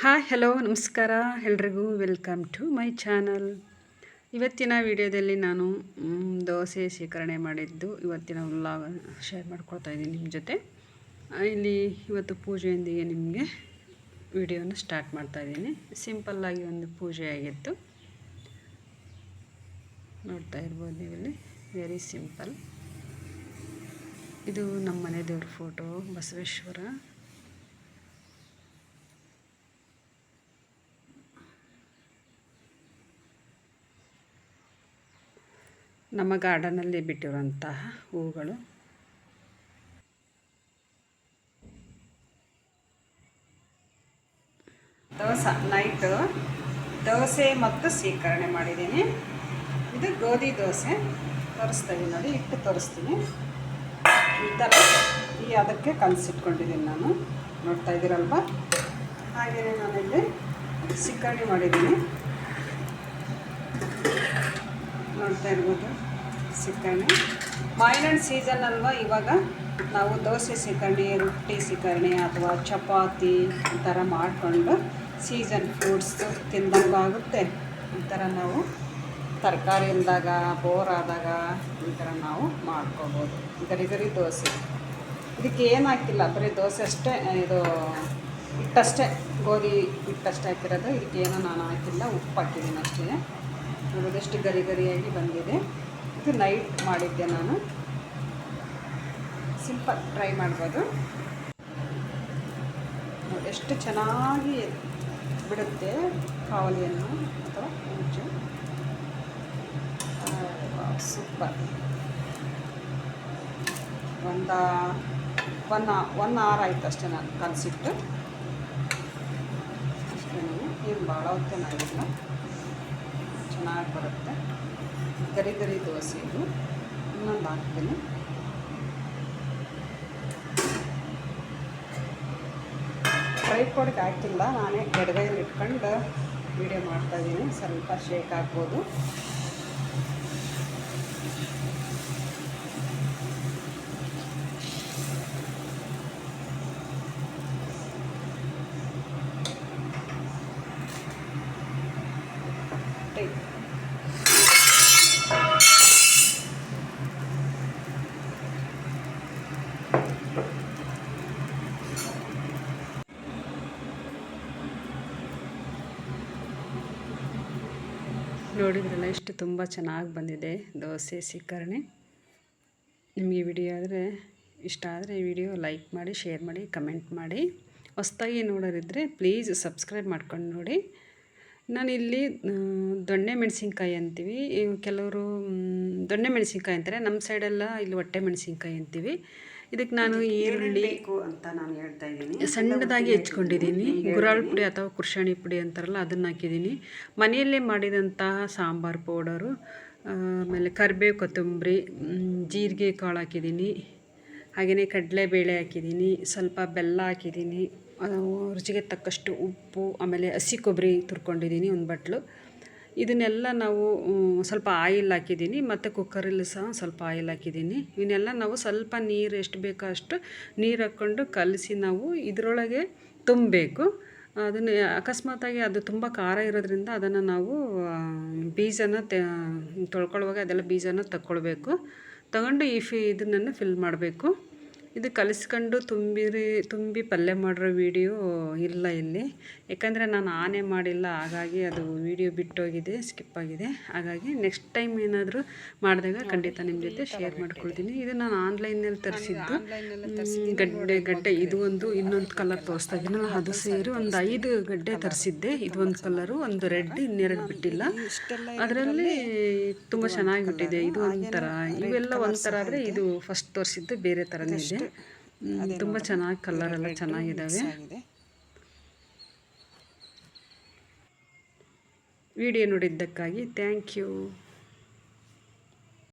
Hi, hello, ನಮಸ್ಕಾರ. ಎಲ್ರಿಗೂ welcome to my channel. ಇವತ್ತಿನ ವಿಡಿಯೋದಲ್ಲಿ ನಾನು ದೋಸೆ ಶೇಖರಣೆ ಮಾಡಿದ್ದು. ಇವತ್ತಿನ ವ್ಲಾಗ್ ಶೇರ್ ಮಾಡ್ಕೊಳ್ತಾ ಇದ್ದೀನಿ ನಿಮ್ಮ ಜೊತೆ. ಇಲ್ಲಿ ಇವತ್ತು ಪೂಜೆಯೊಂದಿಗೆ ನಿಮಗೆ ವಿಡಿಯೋನ ಸ್ಟಾರ್ಟ್ ಮಾಡ್ತಾ ಇದ್ದೀನಿ. ಸಿಂಪಲ್ಲಾಗಿ ಒಂದು ಪೂಜೆ ಆಗಿತ್ತು. ನೋಡ್ತಾ ಇರ್ಬೋದು ನೀವಿಲ್ಲಿ. ವೆರಿ ಸಿಂಪಲ್ ಇದು ನಮ್ಮ ಮನೆ ದೇವ್ರ ಫೋಟೋ ಬಸವೇಶ್ವರ. ನಮ್ಮ ಗಾರ್ಡನಲ್ಲಿ ಬಿಟ್ಟಿರುವಂತಹ ಹೂಗಳು. ದೋಸೆ ನೈಟು ದೋಸೆ ಮತ್ತು ಸ್ವೀಕರಣೆ ಮಾಡಿದ್ದೀನಿ. ಇದು ಗೋಧಿ ದೋಸೆ ತೋರಿಸ್ತಾ ನೋಡಿ ಇಟ್ಟು ತೋರಿಸ್ತೀನಿ. ಈ ಥರ ಈ ಅದಕ್ಕೆ ಕಲಸಿಟ್ಕೊಂಡಿದ್ದೀನಿ ನಾನು. ನೋಡ್ತಾ ಇದ್ದೀರಲ್ವ? ಹಾಗೆಯೇ ನಾನಿಲ್ಲಿ ಸ್ವೀಕರಣೆ ಮಾಡಿದ್ದೀನಿ. ನೋಡ್ತಾ ಇರ್ಬೋದು. ಸಿಕ್ಕರಣೆ ಮಾವಿನಹಣ್ಣು ಸೀಸನ್ ಅಲ್ವಾ ಇವಾಗ? ನಾವು ದೋಸೆ ಸಿಕ್ಕರಣೆ ರೊಟ್ಟಿ ಸಿಕ್ಕರಣೆ ಅಥವಾ ಚಪಾತಿ ಈ ಥರ ಮಾಡಿಕೊಂಡು ಸೀಸನ್ ಫ್ರೂಟ್ಸ್ ತಿಂದಂಗಾಗುತ್ತೆ ಈ ಥರ ನಾವು ತರಕಾರಿ ಇಲ್ದಾಗ ಬೋರ್ ಆದಾಗ ಈ ಥರ ನಾವು ಮಾಡ್ಕೋಬೋದು. ಗರಿ ಗರಿ ದೋಸೆ. ಇದಕ್ಕೆ ಏನು ಹಾಕಿಲ್ಲ ಬರೀ ದೋಸೆ ಅಷ್ಟೇ, ಇದು ಹಿಟ್ಟಷ್ಟೇ, ಗೋಧಿ ಹಿಟ್ಟಷ್ಟೇ ಹಾಕಿರೋದು. ಇದಕ್ಕೆ ಏನೂ ನಾನು ಹಾಕಿಲ್ಲ, ಉಪ್ಪು ಹಾಕಿದ್ದೀನಿ ಅಷ್ಟೇ. ನೋಡೋದು ಎಷ್ಟು ಗರಿ ಗರಿಯಾಗಿ ಬಂದಿದೆ. ಇದು ನೈಟ್ ಮಾಡಿದ್ದೆ ನಾನು. ಸಿಂಪಲ್ ಟ್ರೈ ಮಾಡ್ಬೋದು. ಎಷ್ಟು ಚೆನ್ನಾಗಿ ಬಿಡುತ್ತೆ ಕಾವಲಿಯನ್ನು ಅಥವಾ ಮುಂಚೆ ಸೂಪರ್ ಒಂದು, ಒನ್ ಒನ್ ಅವರ್ ಆಯಿತು ಅಷ್ಟೇ ನಾನು ಕಲಸಿಟ್ಟು. ಅಷ್ಟೇ, ಏನು ಭಾಳ ಹೊತ್ತೇನಾಗಿಲ್ಲ. ಚೆನ್ನಾಗಿ ಬರುತ್ತೆ. ಗರಿ ಗರಿ ದೋಸೆ ಇದು. ಇನ್ನೊಂದು ಹಾಕ್ತೀನಿ. ಟ್ರೈಪಾಡ್ಗೆ ಹಾಕಿಲ್ಲ ನಾನೇ ಎಡಗೈಲಿ ಇಟ್ಕೊಂಡು ವೀಡಿಯೋ ಮಾಡ್ತಾಯಿದ್ದೀನಿ ಸ್ವಲ್ಪ ಶೇಕ್ ಹಾಕ್ಬೋದು ನೋಡಿದ್ರಲ್ಲ ಎಷ್ಟು ತುಂಬ ಚೆನ್ನಾಗಿ ಬಂದಿದೆ ದೋಸೆ ಸ್ವೀಕರಣೆ ನಿಮಗೆ ವಿಡಿಯೋ ಆದರೆ ಇಷ್ಟ ಆದರೆ ವಿಡಿಯೋ ಲೈಕ್ ಮಾಡಿ, ಶೇರ್ ಮಾಡಿ, ಕಮೆಂಟ್ ಮಾಡಿ. ಹೊಸ್ದಾಗಿ ನೋಡೋರಿದ್ದರೆ ಪ್ಲೀಸ್ ಸಬ್ಸ್ಕ್ರೈಬ್ ಮಾಡ್ಕೊಂಡು ನೋಡಿ. ನಾನಿಲ್ಲಿ ದೊಣ್ಣೆ ಮೆಣಸಿನ್ಕಾಯಿ ಅಂತೀವಿ. ಕೆಲವರು ದೊಣ್ಣೆ ಮೆಣಸಿನ್ಕಾಯಿ ಅಂತಾರೆ. ನಮ್ಮ ಸೈಡೆಲ್ಲ ಇಲ್ಲಿ ಹೊಟ್ಟೆ ಮೆಣಸಿನ್ಕಾಯಿ ಅಂತೀವಿ. ಇದಕ್ಕೆ ನಾನು ಈರುಳ್ಳಿ ಅಂತ ನಾನು ಹೇಳ್ತಾ ಇದ್ದೀನಿ. ಸಣ್ಣದಾಗಿ ಹೆಚ್ಕೊಂಡಿದ್ದೀನಿ. ಗುರಾಳ್ ಪುಡಿ ಅಥವಾ ಕುರ್ಷಾಣಿ ಪುಡಿ ಅಂತಾರಲ್ಲ ಅದನ್ನು ಹಾಕಿದ್ದೀನಿ. ಮನೆಯಲ್ಲೇ ಮಾಡಿದಂತಹ ಸಾಂಬಾರು ಪೌಡರು ಆಮೇಲೆ ಕರಿಬೇವು ಕೊತ್ತಂಬರಿ ಜೀರಿಗೆ ಕಾಳು ಹಾಕಿದ್ದೀನಿ. ಹಾಗೆಯೇ ಕಡಲೆಬೇಳೆ ಹಾಕಿದ್ದೀನಿ. ಸ್ವಲ್ಪ ಬೆಲ್ಲ ಹಾಕಿದ್ದೀನಿ. ರುಚಿಗೆ ತಕ್ಕಷ್ಟು ಉಪ್ಪು ಆಮೇಲೆ ಹಸಿ ಕೊಬ್ಬರಿ ತುರ್ಕೊಂಡಿದ್ದೀನಿ ಒಂದು ಬಟ್ಲು. ಇದನ್ನೆಲ್ಲ ನಾವು ಸ್ವಲ್ಪ ಆಯಿಲ್ ಹಾಕಿದ್ದೀನಿ, ಮತ್ತು ಕುಕ್ಕರಲ್ಲಿ ಸಹ ಸ್ವಲ್ಪ ಆಯಿಲ್ ಹಾಕಿದ್ದೀನಿ. ಇವನ್ನೆಲ್ಲ ನಾವು ಸ್ವಲ್ಪ ನೀರು, ಎಷ್ಟು ಬೇಕೋ ಅಷ್ಟು ನೀರು ಹಾಕ್ಕೊಂಡು ಕಲಸಿ ನಾವು ಇದರೊಳಗೆ ತುಂಬಬೇಕು. ಅದನ್ನು, ಅಕಸ್ಮಾತಾಗಿ ಅದು ತುಂಬ ಖಾರ ಇರೋದ್ರಿಂದ ಅದನ್ನು ನಾವು ಬೀಜನ ತೊಳ್ಕೊಳ್ಳುವಾಗ ಅದೆಲ್ಲ ಬೀಜನ ತಗೊಳ್ಬೇಕು ತಗೊಂಡು ಈ ಫಿ ಇದನ್ನು ಫಿಲ್ ಮಾಡಬೇಕು. ಇದು ಕಲಿಸ್ಕೊಂಡು ತುಂಬಿರಿ ತುಂಬಿ ಪಲ್ಯ ಮಾಡಿರೋ ವಿಡಿಯೋ ಇಲ್ಲ ಇಲ್ಲಿ. ಯಾಕಂದರೆ ನಾನು ಆನೆ ಮಾಡಿಲ್ಲ ಹಾಗಾಗಿ ಅದು ವಿಡಿಯೋ ಬಿಟ್ಟೋಗಿದೆ ಸ್ಕಿಪ್ ಆಗಿದೆ. ಹಾಗಾಗಿ ನೆಕ್ಸ್ಟ್ ಟೈಮ್ ಏನಾದರೂ ಮಾಡಿದಾಗ ಖಂಡಿತ ನಿಮ್ಮ ಜೊತೆ ಶೇರ್ ಮಾಡ್ಕೊಳ್ತೀನಿ. ಇದು ನಾನು ಆನ್ಲೈನಲ್ಲಿ ತರಿಸಿದ್ದು. ಗಡ್ಡೆ ಗಡ್ಡೆ. ಇದು ಒಂದು ಇನ್ನೊಂದು ಕಲರ್ ತೋರಿಸ್ತಾ ಇದ್ದೀನಲ್ಲ ಅದು ಸೇರಿ ಒಂದು ಐದು ಗಡ್ಡೆ ತರಿಸಿದ್ದೆ. ಇದು ಒಂದು ಕಲರು ಒಂದು ರೆಡ್ ಇನ್ನೆರಡು ಬಿಟ್ಟಿಲ್ಲ. ಅದರಲ್ಲಿ ತುಂಬ ಚೆನ್ನಾಗಿ ಬಿಟ್ಟಿದೆ. ಇದು ಒಂಥರ ಇವೆಲ್ಲ ಒಂಥರ ಆದರೆ ಇದು ಫಸ್ಟ್ ತೋರಿಸಿದ್ದು ಬೇರೆ ಥರನೇ ಇದೆ. ತುಂಬ ಚೆನ್ನಾಗಿ ಕಲರ್ ಎಲ್ಲ ಚೆನ್ನಾಗಿದ್ದಾವೆ ವಿಡಿಯೋ ನೋಡಿದ್ದಕ್ಕಾಗಿ ಥ್ಯಾಂಕ್ ಯು